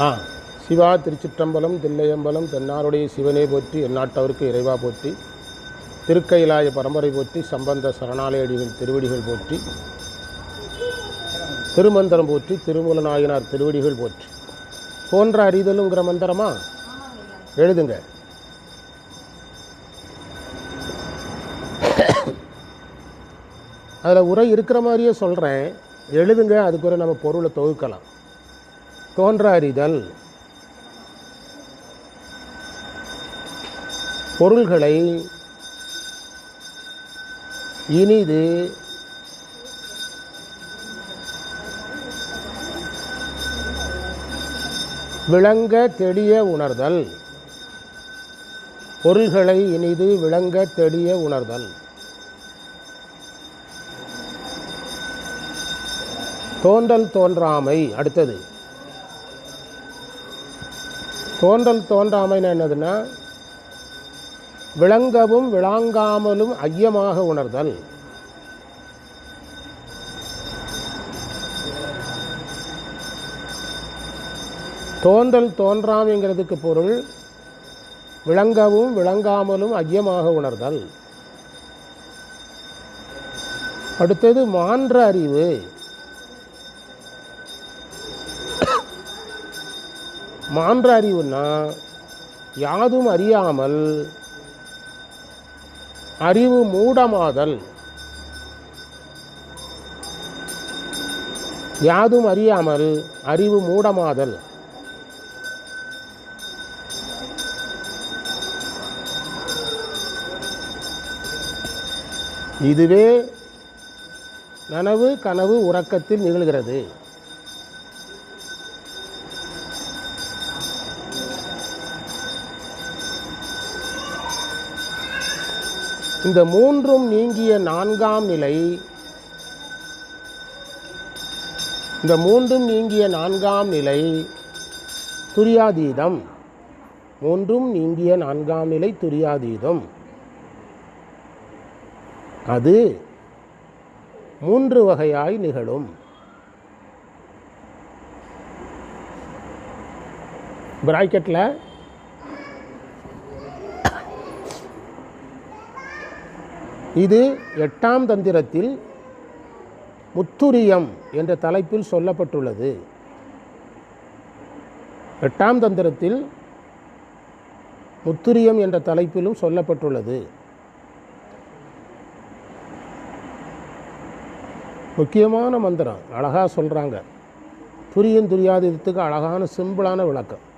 ஆ. சிவா திருச்சிற்றம்பலம் தில்லையம்பலம் தென்னாருடைய சிவனே போற்றி எந்நாட்டவருக்கு இறைவா போற்றி திருக்கைலாய பரம்பரை போற்றி சம்பந்த சரணாலயடிகள் திருவடிகள் போற்றி திருமந்திரம் போற்றி திருமூலநாயனார் திருவடிகள் போற்றி. போன்ற அறிதலுங்கிற மந்திரமா? எழுதுங்க. அதில் உரை இருக்கிற மாதிரியே சொல்கிறேன் எழுதுங்க அதுக்கு நம்ம பொருளை தொகுக்கலாம். தோன்ற அறிதல் பொருள்களை இனிது விளங்க தெளிய உணர்தல். பொருள்களை இனிது விளங்க தெளிய உணர்தல். தோன்றல் தோன்றாமை அடுத்தது. தோன்றல் தோன்றாமைன்னு என்னதுன்னா விளங்கவும் விளங்காமலும் ஐயமாக உணர்தல். தோன்றல் தோன்றாமைங்கிறதுக்கு பொருள் விளங்கவும் விளங்காமலும் ஐயமாக உணர்தல். அடுத்தது மான்ற அறிவு. மான்ற அறிவுன்னா யாதும் அறியாமல் அறிவு மூடமாதல். யாதும் அறியாமல் அறிவு மூடமாதல். இதுவே நனவு கனவு உறக்கத்தில் நிகழ்கிறது. இந்த மூன்றும் நீங்கிய நான்காம் நிலை. இந்த மூன்றும் நீங்கிய நான்காம் நிலை துரியாதீதம். மூன்றும் நீங்கிய நான்காம் நிலை துரியாதீதம். அது மூன்று வகையாய் நிகழும். பிராக்கெட்டில் இது எட்டாம் தந்திரத்தில் முத்துரியம் என்ற தலைப்பில் சொல்லப்பட்டுள்ளது. எட்டாம் தந்திரத்தில் முத்துரியம் என்ற தலைப்பிலும் சொல்லப்பட்டுள்ளது. முக்கியமான மந்திரம் அழகாக சொல்கிறாங்க துரியம் இதுக்கு அழகான சிம்பிளான விளக்கம்.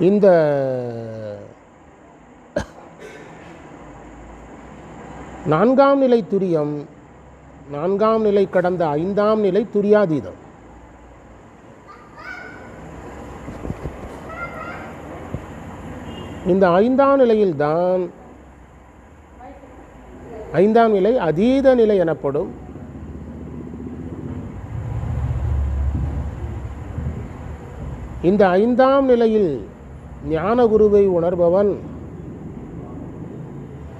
இந்த நான்காம் நிலை துரியம் நான்காம் நிலை கடந்த ஐந்தாம் நிலை துரியாதீதம். இந்த ஐந்தாம் நிலையில்தான் ஐந்தாம் நிலை அதீத நிலை எனப்படும். இந்த ஐந்தாம் நிலையில் ஞானகுருவை உணர்பவன்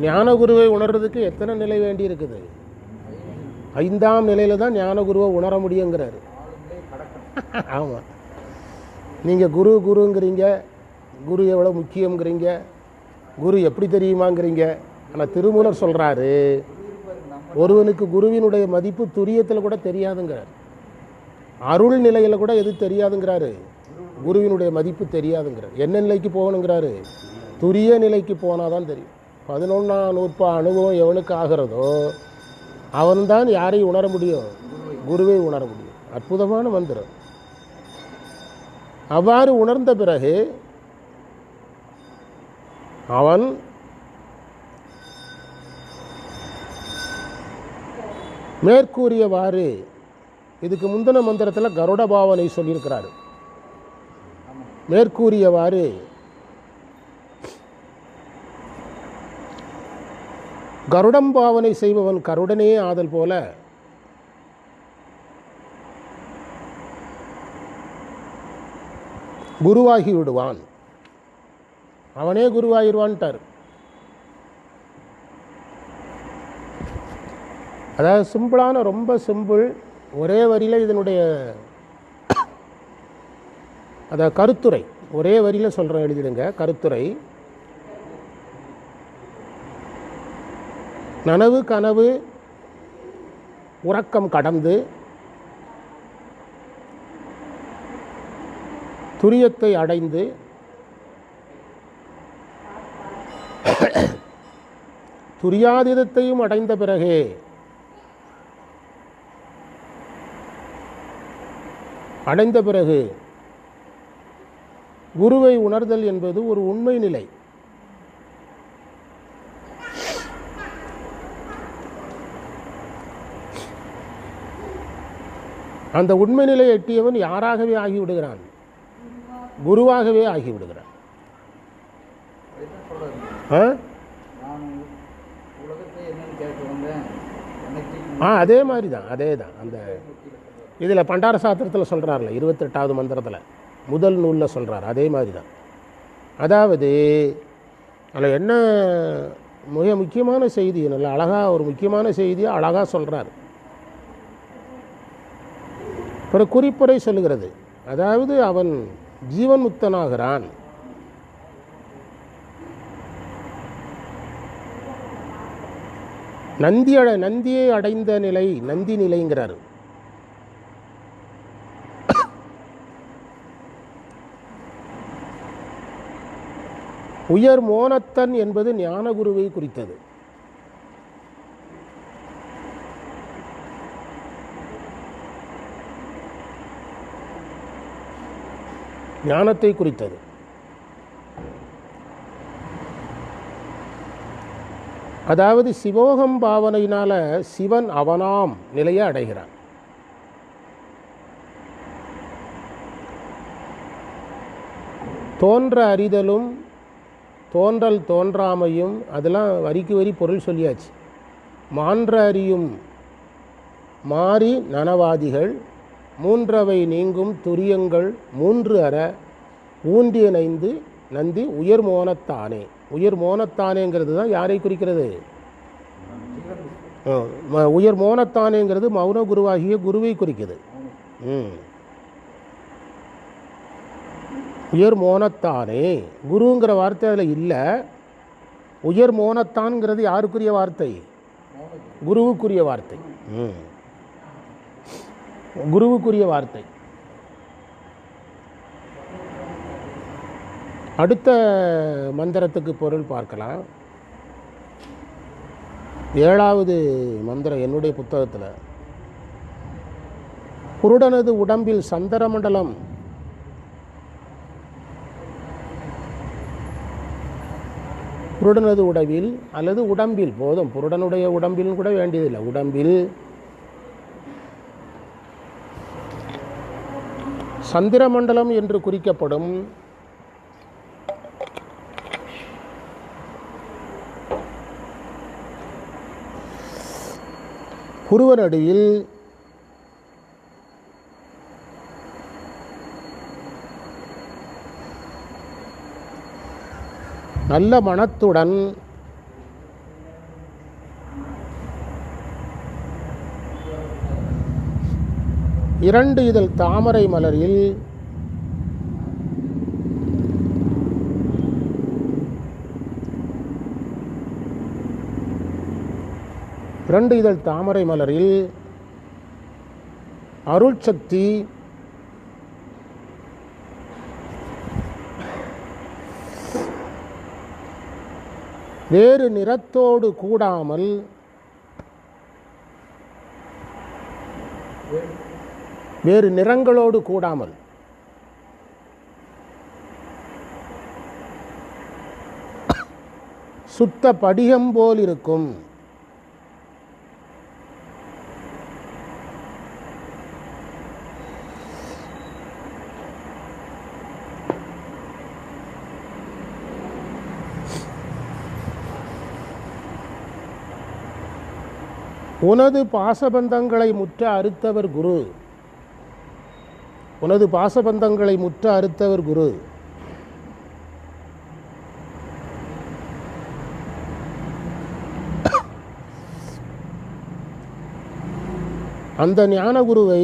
ஞானகுருவை உணர்றதுக்கு எத்தனை நிலை வேண்டி இருக்குது? ஐந்தாம் நிலையில தான் ஞானகுருவை உணர முடியுங்கிறாரு. ஆமாம் நீங்கள் குரு குருங்கிறீங்க குரு எவ்வளோ முக்கியங்கிறீங்க குரு எப்படி தெரியுமாங்கிறீங்க? ஆனால் திருமூலர் சொல்கிறாரு ஒருவனுக்கு குருவினுடைய மதிப்பு துரியத்தில் கூட தெரியாதுங்கிறார். அருள் நிலையில் கூட எது தெரியாதுங்கிறாரு? குருவினுடைய மதிப்பு தெரியாதுங்கிறார். என்ன நிலைக்கு போகணுங்கிறாரு? துரிய நிலைக்கு போனால் தான் தெரியும். பதினொன்றாம் நூற்பா அனுபவம் எவனுக்கு ஆகிறதோ அவன்தான் யாரையும் உணர முடியும்? குருவை உணர முடியும். அற்புதமான மந்திரம். அவ்வாறு உணர்ந்த பிறகு அவன் மேற்கூறியவாறு இதுக்கு முந்தின மந்திரத்தில் கருட பாவனை சொல்லியிருக்கிறாரு. மேற்கூறியவாறு கருடம் பாவனை செய்பவன் கருடனே ஆதல் போல. குருவாகி விடுவான். அவனே குருவாகிடுவான்ட்டார் அதாவது சிம்பிளான ரொம்ப சிம்பிள் ஒரே வரியில் இதனுடைய அதாவது கருத்துரை ஒரே வரியில் சொல்கிறேன் எழுதிடுங்க கருத்துரை. நனவு கனவு உறக்கம் கடந்து துரியத்தை அடைந்து துரியாதீதத்தையும் அடைந்த பிறகே அடைந்த பிறகு குருவை உணர்தல் என்பது ஒரு உண்மை நிலை. அந்த உண்மை நிலையை எட்டியவன் யாராகவே ஆகிவிடுகிறான்? குருவாகவே ஆகிவிடுகிறான். ஆ? ஆ அதே மாதிரி தான் அதே தான் அந்த இதில் பண்டார சாத்திரத்தில் சொல்கிறார்ல இருபத்தெட்டாவது மந்திரத்தில். முதல் நூலில் சொல்கிறார் அதே மாதிரி தான் அதாவது அதில் என்ன மிக முக்கியமான செய்தி நல்ல அழகாக ஒரு முக்கியமான செய்தியை அழகாக சொல்கிறார் ஒரு குறிப்புரை சொல்லுகிறது. அதாவது அவன் ஜீவன் முக்தனாகிறான் நந்தி அட நந்தியை அடைந்த நிலை நந்தி நிலைங்கிறார். உயர் மோனத்தன் என்பது ஞானகுருவை குறித்தது. ஞானத்தை குறித்தது அதாவது சிவோகம் பாவனையினால சிவன் அவனாம் நிலையை அடைகிறான். தோன்ற அறிதலும் தோன்றல் தோன்றாமையும் அதெல்லாம் வரிக்கு வரி பொருள் சொல்லியாச்சு. மான்ற அறியும் மாறி நனவாதிகள் மூன்றவை நீங்கும் துரியங்கள் மூன்று அற ஊன்றியனைந்து நந்தி உயர் மோனத்தானே உயர் மோனத்தானேங்கிறது தான் யாரை குறிக்கிறது? உயர் மோனத்தானேங்கிறது மௌன குருவாகிய குருவை குறிக்குது. ம். உயர் மோனத்தானே குருங்கிற வார்த்தை அதில் இல்லை. உயர் மோனத்தான்ங்கிறது யாருக்குரிய வார்த்தை? குருவுக்குரிய வார்த்தை. ம். குருவுக்குரிய வார்த்தை. அடுத்த மந்திரத்துக்கு பொருள் பார்க்கலாம். ஏழாவது மந்திரம் என்னுடைய புத்தகத்தில். குருடனது உடம்பில் சந்திரமண்டலம். குருடனது உடம்பில் அல்லது உடம்பில் போதும் குருடனுடைய உடம்பில் கூட வேண்டியதில்லை. உடம்பில் சந்திரமண்டலம் என்று குறிக்கப்படும் புருவனடியில் நல்ல மனத்துடன் இரண்டு இதழ் தாமரை மலரில் இரண்டு இதழ் தாமரை மலரில் அருட்சக்தி வேறு நிறத்தோடு கூடாமல் வேறு நிறங்களோடு கூடாமல். சுத்த படிகம் போல் இருக்கும் உனது பாசபந்தங்களை முற்ற அறுத்தவர் குரு. உனது பாசபந்தங்களை முற்ற அறுத்தவர் குரு. அந்த ஞானகுருவை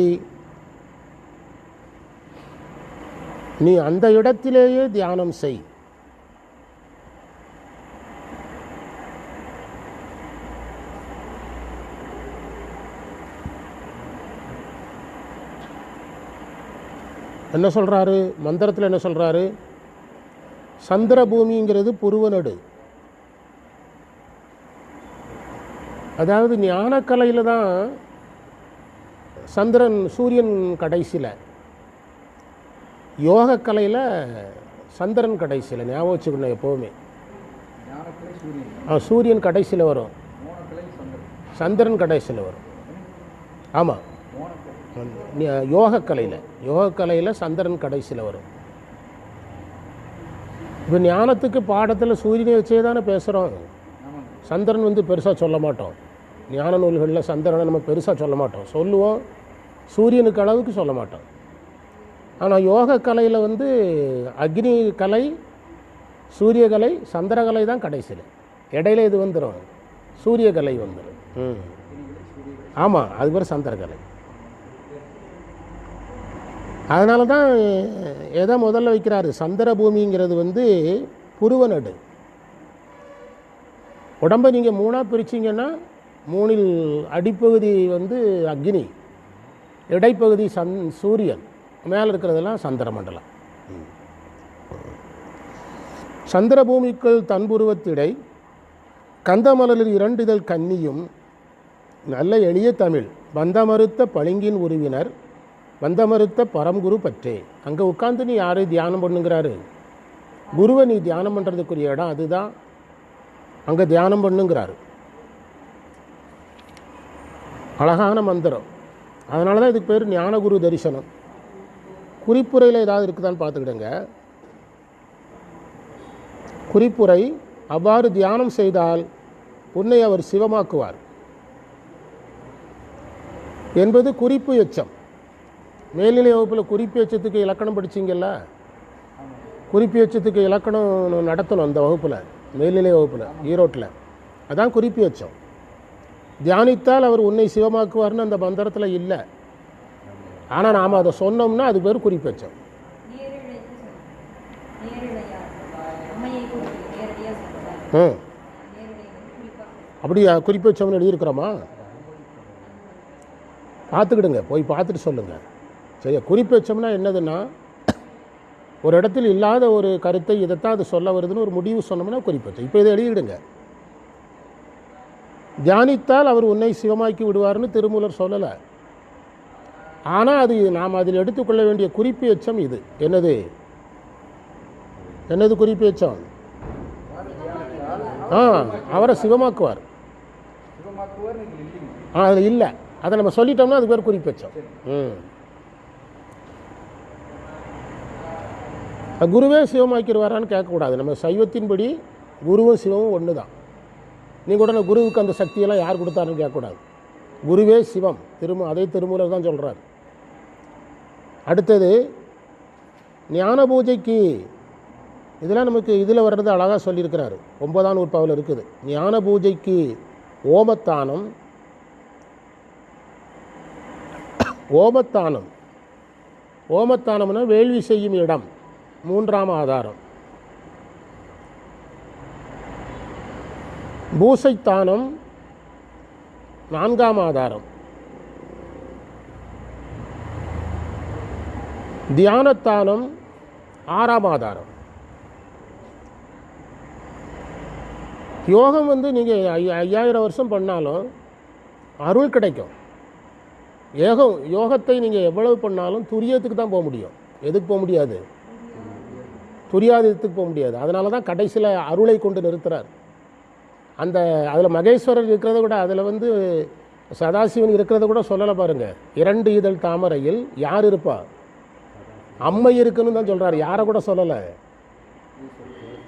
நீ அந்த இடத்திலேயே தியானம் செய். என்ன சொல்கிறாரு மந்திரத்தில் என்ன சொல்கிறாரு சந்திர பூமிங்கிறது புருவநடு. அதாவது ஞானக்கலையில் தான் சந்திரன் சூரியன் கடைசியில். யோகக்கலையில் சந்திரன் கடைசியில் ஞாபகம் வச்சுக்கணும் எப்போவுமே. சூரியன். ஆ, சூரியன் கடைசியில் வரும். சந்திரன் கடைசியில் வரும். ஆமாம் யோகக்கலையில் யோகக்கலையில் சந்திரன் கடைசியில் வரும். இப்போ ஞானத்துக்கு பாடத்தில் சூரியனை வச்சே தானே பேசுகிறோம் சந்திரன் வந்து பெருசாக சொல்ல மாட்டோம். ஞான நூல்களில் சந்திரனை நம்ம பெருசாக சொல்ல மாட்டோம். சொல்லுவோம் சூரியனுக்கு அளவுக்கு சொல்ல மாட்டோம். ஆனால் யோக கலையில் வந்து அக்னி கலை சூரிய கலை சந்திரகலை தான் கடைசியில். இடையில இது வந்துடும் சூரிய கலை வந்துடும் ம். ஆமாம் அது பேர் சந்திரகலை அதனால தான் எதை முதல்ல வைக்கிறாரு? சந்திர பூமிங்கிறது வந்து புருவநடு. உடம்பை நீங்கள் மூணாக பிரிச்சிங்கன்னா மூணில் அடிப்பகுதி வந்து அக்னி இடைப்பகுதி சந் சூரியன் மேலே இருக்கிறதெல்லாம் சந்திர மண்டலம் சந்திர பூமிக்குள் தன்புருவத்திடை கந்தமலரில் இரண்டிதழ் கன்னியும் நல்ல எளிய தமிழ் பந்தமறுத்த பளிங்கின் உருவினர் வந்தமறுத்த பரம்குரு பற்றே. அங்கே உட்காந்து நீ யாரை தியானம் பண்ணுங்கிறாரு? குருவை நீ தியானம் பண்ணுறதுக்குரிய இடம் அதுதான். அங்கே தியானம் பண்ணுங்கிறாரு. அழகான மந்திரம். அதனால தான் இதுக்கு பேர் ஞானகுரு தரிசனம். குறிப்புரையில் ஏதாவது இருக்குதான்னு பார்த்துக்கிடுங்க. குறிப்புரை அவ்வாறு தியானம் செய்தால் உன்னை அவர் சிவமாக்குவார். என்பது குறிப்பு எச்சம். மேல்நிலை வகுப்பில் குறிப்பு எச்சத்துக்கு இலக்கணம் படிச்சிங்கல்ல? குறிப்பு எச்சத்துக்கு இலக்கணம் நடத்தணும் அந்த வகுப்பில் மேல்நிலை வகுப்பில் ஈரோட்டில். அதான் குறிப்பு எச்சம் தியானித்தால் அவர் உன்னை சிவமாக்குவார்னு அந்த மந்திரத்தில் இல்லை. ஆனால் நாம் அதை சொன்னோம்னா அது பேர் குறிப்பு எச்சம் ம். அப்படியா? குறிப்பு வச்சவங்க எழுதியிருக்கிறோமா? பார்த்துக்கிடுங்க போய் பார்த்துட்டு சொல்லுங்கள் சரியா? குறிப்பு வச்சோம்னா என்னதுன்னா ஒரு இடத்தில் இல்லாத ஒரு கருத்தை இதைத்தான் அது சொல்ல வருதுன்னு ஒரு முடிவு சொன்னோம்னா குறிப்பு வச்சோம் இப்போ இதை எழுதிடுங்க. தியானித்தால் அவர் உன்னை சிவமாக்கி விடுவார்னு திருமூலர் சொல்லலை. ஆனால் அது நாம் அதில் எடுத்துக்கொள்ள வேண்டிய குறிப்பு எச்சம் இது. என்னது? என்னது குறிப்பு எச்சம் ஆ அவரை சிவமாக்குவார். ஆ அதில் இல்லை. அதை நம்ம சொல்லிட்டோம்னா அது பேர் குறிப்பச்சம். ம். குருவே சிவமாக்கிடுவாரான்னு கேட்கக்கூடாது. நம்ம சைவத்தின்படி குருவும் சிவமும் ஒன்று தான் நீங்கள் உடனே குருவுக்கு அந்த சக்தியெல்லாம் யார் கொடுத்தாருன்னு கேட்கக்கூடாது. குருவே சிவம். திரும அதே திருமூலர் தான் சொல்கிறார் அடுத்தது ஞான பூஜைக்கு இதெல்லாம் நமக்கு இதில் வர்றது அழகாக சொல்லியிருக்கிறாரு. ஒன்பதாம் நூற்பாவில் இருக்குது. ஞான பூஜைக்கு ஓமத்தானம் ஓமத்தானம். ஓமத்தானம்னா வேள்வி செய்யும் இடம். மூன்றாம் ஆதாரம். பூசைத்தானம் நான்காம் ஆதாரம். தியானத்தானம் ஆறாம் ஆதாரம். யோகம் வந்து நீங்கள் ஐயாயிரம் வருஷம் பண்ணாலும் அருள் கிடைக்கும். ஏகம் யோகத்தை நீங்கள் எவ்வளவு பண்ணாலும் துரியத்துக்கு தான் போக முடியும். எதுக்கு போக முடியாது? துரியாதத்துக்கு போக முடியாது. அதனால தான் கடைசியில் அருளை கொண்டு நிறுத்துறார். அந்த அதில் மகேஸ்வரர் இருக்கிறத கூட அதில் வந்து சதாசிவன் இருக்கிறத கூட சொல்லலை பாருங்கள் இரண்டு இதழ் தாமரையில் யார் இருப்பா? அம்மை இருக்குன்னு தான் சொல்கிறார் யாரை கூட சொல்லலை?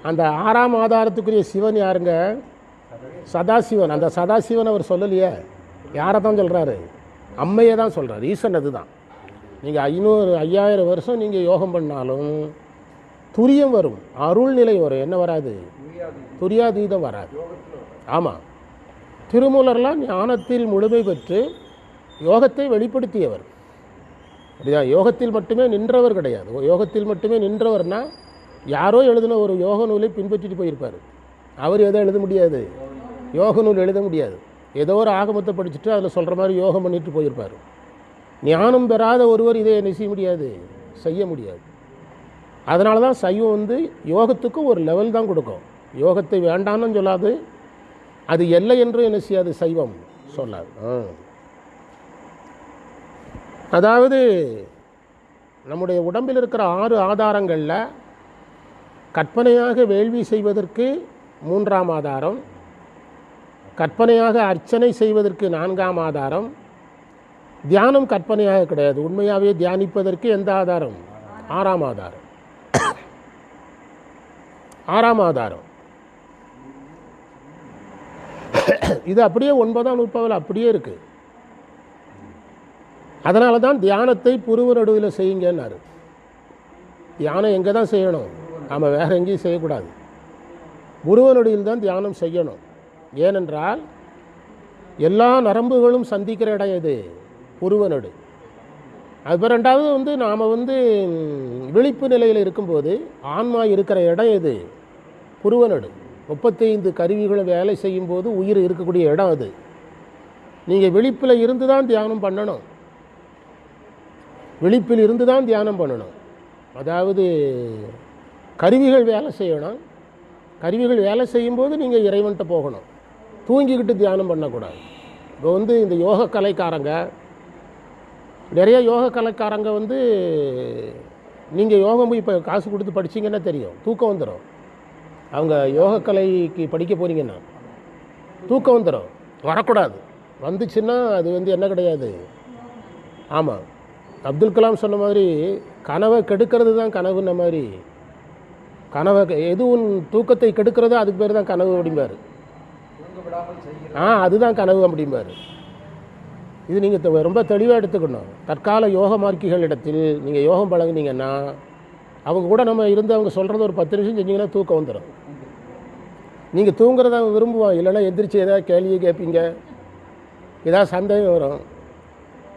அந்த ஆறாம் ஆதாரத்துக்குரிய சிவன் யாருங்க? சதாசிவன். அந்த சதாசிவன் அவர் சொல்லலையே. யாரை தான் சொல்கிறாரு அம்மையை தான் சொல்கிறார் ஈசன் அதுதான். நீங்கள் ஐநூறு ஐயாயிரம் வருஷம் நீங்கள் யோகம் பண்ணாலும் துரியம் வரும். அருள் நிலை வரும். என்ன வராது? துரியாதீதம் வராது. ஆமாம் திருமூலர்லாம் ஞானத்தில் முழுமை பெற்று யோகத்தை வெளிப்படுத்தியவர். அப்படியா யோகத்தில் மட்டுமே நின்றவர் கிடையாது. யோகத்தில் மட்டுமே நின்றவர்னா யாரோ எழுதின ஒரு யோக நூலை பின்பற்றிட்டு போயிருப்பார். அவர் எதை எழுத முடியாது? யோக நூல் எழுத முடியாது. ஏதோ ஒரு ஆகமத்தை படிச்சுட்டு அதில் சொல்கிற மாதிரி யோகம் பண்ணிட்டு போயிருப்பார். ஞானம் பெறாத ஒருவர் இதை என்ன செய்ய முடியாது? செய்ய முடியாது. அதனால தான் சைவம் வந்து யோகத்துக்கு ஒரு லெவல் தான் கொடுக்கும். யோகத்தை வேண்டாம்னு சொல்லாது. அது எல்லை என்று என்ன செய்யாது? சைவம் சொல்லாது. அதாவது நம்முடைய உடம்பில் இருக்கிற ஆறு ஆதாரங்களில் கற்பனையாக வேள்வி செய்வதற்கு மூன்றாம் ஆதாரம் கற்பனையாக அர்ச்சனை செய்வதற்கு நான்காம் ஆதாரம் தியானம் கற்பனையாக கிடையாது. உண்மையாகவே தியானிப்பதற்கு எந்த ஆதாரம்? ஆறாம் ஆதாரம். ஆறாம் ஆதாரம். இது அப்படியே ஒன்பதாம் நூற்பாவில் அப்படியே இருக்கு. அதனால தான் தியானத்தை புருவ நடுவில் செய்யுங்கன்னாரு. தியானம் எங்கே தான் செய்யணும்? நம்ம வேற எங்கேயும் செய்யக்கூடாது. புருவ தான் தியானம் செய்யணும். ஏனென்றால் எல்லா நரம்புகளும் சந்திக்கிற இடம் எது? புருவனடு நடு ரெண்டாவது வந்து நாம் வந்து விழிப்பு நிலையில் இருக்கும்போது ஆன்மா இருக்கிற இடம் எது? புருவ முப்பத்தைந்து கருவிகளும் வேலை செய்யும்போது உயிர் இருக்கக்கூடிய இடம் அது. நீங்கள் விழிப்பில் இருந்து தான் தியானம் பண்ணணும். விழிப்பில் இருந்து தான் தியானம் பண்ணணும். அதாவது கருவிகள் வேலை செய்யணும். கருவிகள் வேலை செய்யும்போது நீங்கள் இறைவன்கிட்ட போகணும். தூங்கிக்கிட்டு தியானம் பண்ணக்கூடாது. இப்போ வந்து இந்த யோக கலைக்காரங்க நிறைய யோக கலைக்காரங்க வந்து நீங்கள் யோகம் போய் இப்போ காசு கொடுத்து படிச்சீங்கன்னா தெரியும். தூக்கம் வந்துடும் அவங்க யோக கலைக்கு படிக்க போறீங்கன்னா தூக்கம் வந்துடும் வரக்கூடாது. வந்துச்சுன்னா அது வந்து என்ன கிடையாது. ஆமாம் அப்துல் கலாம் சொன்ன மாதிரி கனவை கெடுக்கிறது தான் கனவுன்ன மாதிரி. கனவை எதுவும் எது உன் தூக்கத்தை கெடுக்கிறதோ அதுக்கு பேர் தான் கனவு அப்படிம்பாரு. ஆ அதுதான் கனவு அப்படிம்பாரு. இது நீங்கள் ரொம்ப தெளிவாக எடுத்துக்கணும். தற்கால யோக மார்க்கிகளிடத்தில் நீங்கள் யோகம் பழகினீங்கன்னா அவங்க கூட நம்ம இருந்து அவங்க சொல்கிறத ஒரு பத்து நிமிஷம் செஞ்சீங்கன்னா தூக்கம் வந்துடும் நீங்கள் தூங்குறத அவன் விரும்புவான் இல்லைன்னா எந்திரிச்சு ஏதாவது கேள்வியை கேட்பீங்க. ஏதாவது சந்தேகம் வரும்.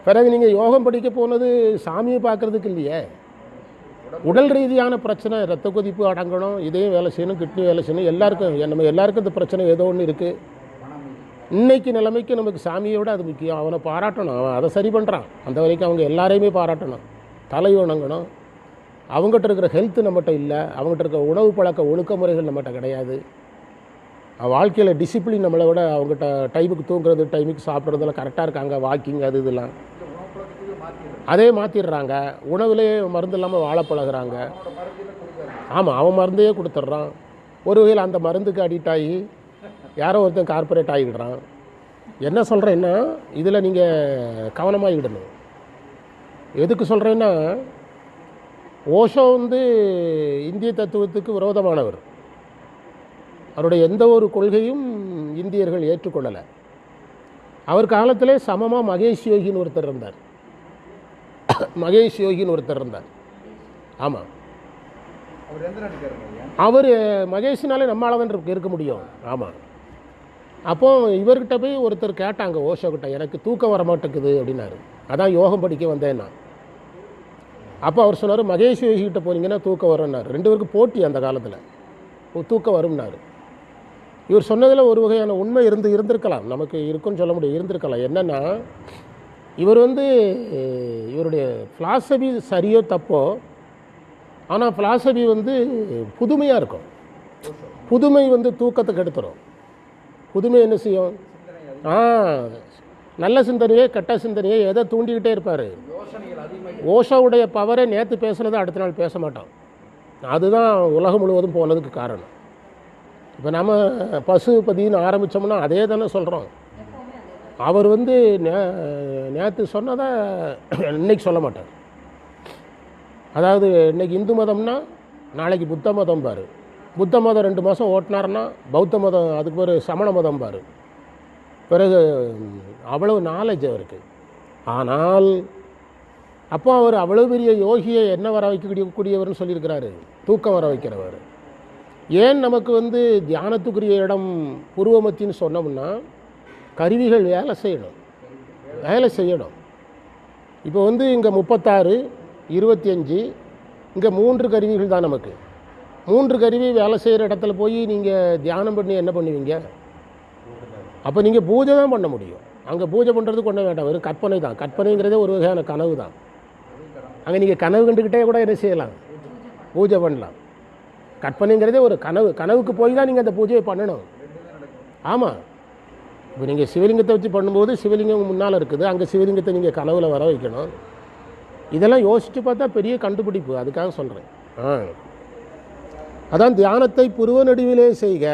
பிறகு நீங்கள் யோகம் படிக்க போனது சாமியை பார்க்குறதுக்கு இல்லையே. உடல் ரீதியான பிரச்சனை ரத்த கொதிப்பு அடங்கணும் இதே வேலை செய்யணும் கிட்னி வேலை செய்யணும் எல்லாருக்கும் நம்ம எல்லாருக்கும் இந்த பிரச்சனை ஏதோ ஒன்று இருக்குது இன்னைக்கு நிலைமைக்கு நமக்கு சாமியை விட அது முக்கியம். அவனை பாராட்டணும். அவன் அதை சரி பண்ணுறான் அந்த வரைக்கும் அவங்க எல்லாரையுமே பாராட்டணும். தலை வணங்கணும். அவங்ககிட்ட இருக்கிற ஹெல்த்து நம்மகிட்ட இல்லை. அவங்ககிட்ட இருக்கிற உணவு பழக்க ஒழுக்க முறைகள் நம்மகிட்ட கிடையாது. வாழ்க்கையில் டிசிப்ளின் நம்மளை விட அவங்ககிட்ட டைமுக்கு தூங்குறது டைமுக்கு சாப்பிட்றதுலாம் கரெக்டாக இருக்காங்க. வாக்கிங் அது இதெல்லாம். அதே மாற்றிடுறாங்க உணவுலேயே மருந்து இல்லாமல் வாழ பழகிறாங்க. ஆமாம் அவன் மருந்தையே கொடுத்துட்றான். ஒரு வகையில் அந்த மருந்துக்கு அடிக்ட் ஆகி யாரோ ஒருத்தன் கார்ப்பரேட் ஆகிடுறான். என்ன சொல்கிறேன்னா இதில் நீங்கள் கவனமாகிடணும். எதுக்கு சொல்கிறேன்னா ஓஷோ வந்து இந்திய தத்துவத்துக்கு விரோதமானவர். அவருடைய எந்த ஒரு கொள்கையும் இந்தியர்கள் ஏற்றுக்கொள்ளலை. அவர் காலத்திலே சமமாக மகேஷ் யோகின்னு ஒருத்தர் இருந்தார். மகேஷ் யோகின்னு ஒருத்தர் இருந்தார். ஆமாம் அவர் மகேஷினாலே நம்மளால தான் இருக்க முடியும். ஆமாம் அப்போ இவர்கிட்ட போய் ஒருத்தர் கேட்டாங்க ஓஷோ எனக்கு தூக்கம் வர மாட்டேங்குது அப்படின்னாரு. அதான் யோகம் படிக்க வந்தேன் நான். அப்போ அவர் சொன்னார் மகேஷ் யோகி கிட்ட போனீங்கன்னா தூக்கம் வரும்னாரு. ரெண்டு பேருக்கு போட்டி அந்த காலத்தில். தூக்கம் வரும்னாரு. இவர் சொன்னதில் ஒரு வகையான உண்மை இருந்து இருந்திருக்கலாம். நமக்கு இருக்குன்னு சொல்ல முடியும் இருந்திருக்கலாம். என்னென்னா இவர் வந்து இவருடைய ஃபிலாசபி சரியோ தப்போ ஆனால் ஃபிலாசபி வந்து புதுமையாக இருக்கும். புதுமை வந்து தூக்கத்துக்கு எடுத்துரும். புதுமை என்ன செய்யும்? ஆ நல்ல சிந்தனையே கெட்ட சிந்தனையே எதை தூண்டிக்கிட்டே இருப்பார்? ஓஷோவுடைய பவரை நேற்று பேசுனதை அடுத்த நாள் பேச மாட்டோம். அதுதான் உலகம் முழுவதும் போனதுக்கு காரணம். இப்போ நம்ம பசுபதின்னு ஆரம்பித்தோம்னா அதே தானே சொல்கிறோம் அவர் வந்து நே நேற்று சொன்னதை இன்னைக்கு சொல்ல மாட்டார். அதாவது இன்னைக்கு இந்து மதம்னா நாளைக்கு புத்த மதம் பாரு புத்த மதம் ரெண்டு மாதம் ஓட்டினார்னா பௌத்த மதம் அதுக்கு ஒரு சமண மதம் பாரு. பிறகு அவ்வளவு நாலேஜ் அவருக்கு. ஆனால் அப்போ அவர் அவ்வளோ பெரிய யோகியை என்ன வர வைக்கக்கூடிய கூடியவர்னு சொல்லியிருக்கிறாரு. தூக்கம் வர வைக்கிறவர். ஏன் நமக்கு வந்து தியானத்துக்குரிய இடம் புருவமத்தின்னு சொன்னோம்னா கருவிகள் வேலை செய்யணும். வேலை செய்யணும். இப்போ வந்து இங்கே முப்பத்தாறு இருபத்தி அஞ்சு இங்கே மூன்று கருவிகள் தான் நமக்கு. மூன்று கருவி வேலை செய்கிற இடத்துல போய் நீங்கள் தியானம் பண்ணி என்ன பண்ணுவீங்க? அப்போ நீங்கள் பூஜை தான் பண்ண முடியும். அங்கே பூஜை பண்ணுறது கொண்ட வேண்டாம். வெறும் கற்பனை தான். கற்பனைங்கிறதே ஒரு வகையான கனவு தான். அங்கே நீங்கள் கனவு கண்டுக்கிட்டே கூட என்ன செய்யலாம்? பூஜை பண்ணலாம். கற்பனைங்கிறதே ஒரு கனவு. கனவுக்கு போய் தான் நீங்கள் அந்த பூஜையை பண்ணணும். ஆமாம் இப்போ நீங்கள் சிவலிங்கத்தை வச்சு பண்ணும்போது சிவலிங்கம் முன்னால் இருக்குது. அங்கே சிவலிங்கத்தை நீங்கள் கனவில் வர வைக்கணும். இதெல்லாம் யோசித்து பார்த்தா பெரிய கண்டுபிடிப்பு. அதுக்காக சொல்கிறேன் ஆ. அதான் தியானத்தை புருவ நடுவிலே செய்க.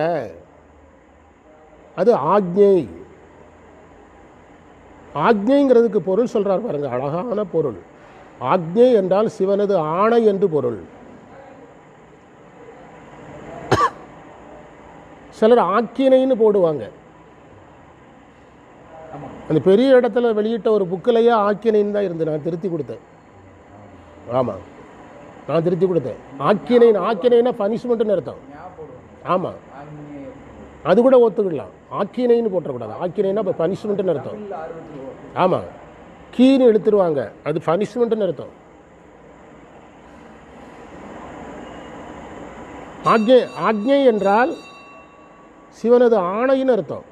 அது ஆக்ஞை. ஆக்ஞைங்கிறதுக்கு பொருள் சொல்கிறார் பாருங்க அழகான பொருள். ஆக்ஞை என்றால் சிவனது ஆணை என்று பொருள். சிலர் ஆக்கினைன்னு போடுவாங்க. அந்த பெரிய இடத்துல வெளியிட்ட ஒரு புக்கிலேயே ஆக்கினைன்னு தான் இருந்து நான் திருத்தி கொடுத்தேன். ஆமாம் நான் திருத்தி கொடுத்தேன். ஆக்கினை ஆக்கினைனா பனிஷ்மெண்ட்டுன்னு அர்த்தம். ஆமாம் அது கூட ஒத்துக்கிடலாம். ஆக்கினைன்னு போட்டக்கூடாது. ஆக்கினைனா இப்போ பனிஷ்மெண்ட்டுன்னு அர்த்தம். ஆமாம் கீன்னு எடுத்துருவாங்க அது பனிஷ்மெண்ட்டுன்னு அர்த்தம். ஆக்ஞை ஆக்ஞை என்றால் சிவனது ஆணைன்னு அர்த்தம்.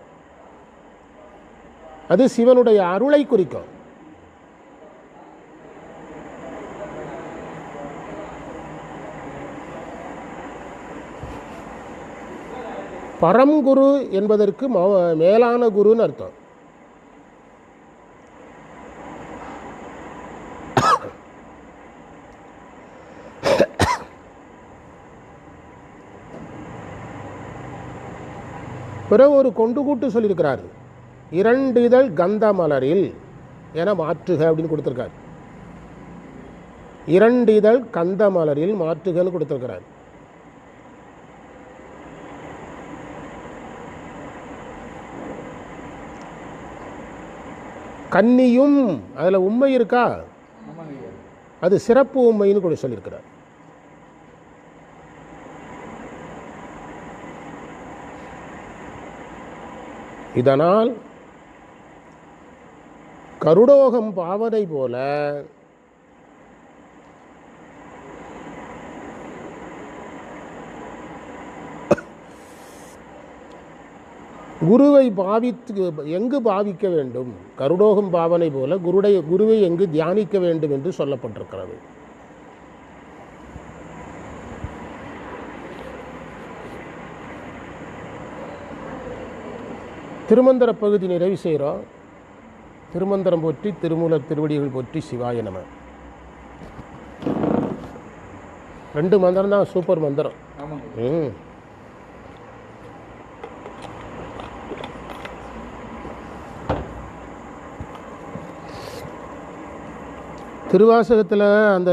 அது சிவனுடைய அருளை குறிக்கும். பரம்குரு என்பதற்கு ம- மேலான குருன்னு அர்த்தம். பிறகு ஒரு கொண்டு கூட்டு சொல்லியிருக்கிறார். இரண்டு இதழ் கந்த மலரில் என மாற்றுக அப்படின்னு கொடுத்துருக்கார். இரண்டு இதழ் கந்த மலரில் மாற்றுகன்னு கொடுத்துருக்கிறார். கன்னியும் அதில் உண்மை இருக்கா? அது சிறப்பு உண்மைன்னு கூட சொல்லியிருக்கிறார். இதனால் கருடோகம் பாவனை போல குருவை பாவித்து எங்கு பாவிக்க வேண்டும்? கருடோகம் பாவனை போல குருடை குருவை எங்கு தியானிக்க வேண்டும் என்று சொல்லப்பட்டிருக்கிறது. திருமந்திர பகுதி நிறைவு செய்கிறோம் திருமந்திரம் போற்றி திருமூலர் திருவடிகள் போற்றி சிவாய நம. ரெண்டு மந்திரம் தான் சூப்பர் மந்திரம். ம். திருவாசகத்தில் அந்த